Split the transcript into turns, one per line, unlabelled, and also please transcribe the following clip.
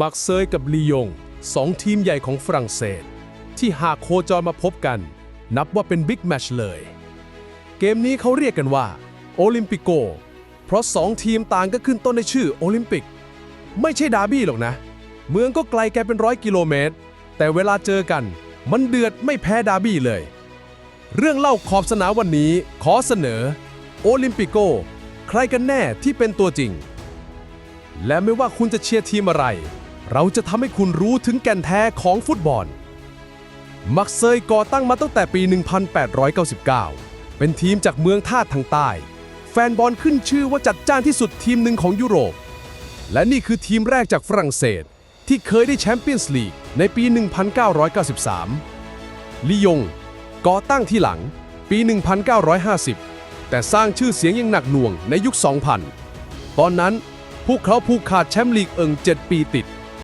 มักเซยกับลียงสองทีมใหญ่ของฝรั่งเศส ที่หากโคจรมาพบกัน นับว่าเป็นบิ๊กแมชเลย เกมนี้เขาเรียกกันว่าโอลิมปิโก เพราะสองทีมต่างก็ขึ้นต้นในชื่อโอลิมปิก ไม่ใช่ดาร์บี้หรอกนะ เมืองก็ไกลแกเป็นร้อยกิโลเมตร แต่เวลาเจอกัน มันเดือดไม่แพ้ดาร์บี้เลย เรื่องเล่าขอบสนามวันนี้ขอเสนอ โอลิมปิโก ใครกันแน่ที่เป็นตัวจริง และไม่ว่าคุณจะเชียร์ทีมอะไร เราจะทำให้คุณรู้ถึงแก่นแท้ของฟุตบอล มักเซยก่อตั้งมาตั้งแต่ปี 1899 เป็นทีมจากเมืองท่าทางใต้ แฟนบอลขึ้นชื่อว่าจัดจ้านที่สุดทีมหนึ่งของยุโรป และนี่คือทีมแรกจากฝรั่งเศส ที่เคยได้แชมเปี้ยนส์ลีกในปี 1993 ลียงก่อตั้งที่หลังปี 1950 แต่สร้างชื่อเสียงอย่างหนักหน่วงในยุค 2000 ตอนนั้น พวกเขาผูกขาดแชมป์ลีกเอิง7 ปีติด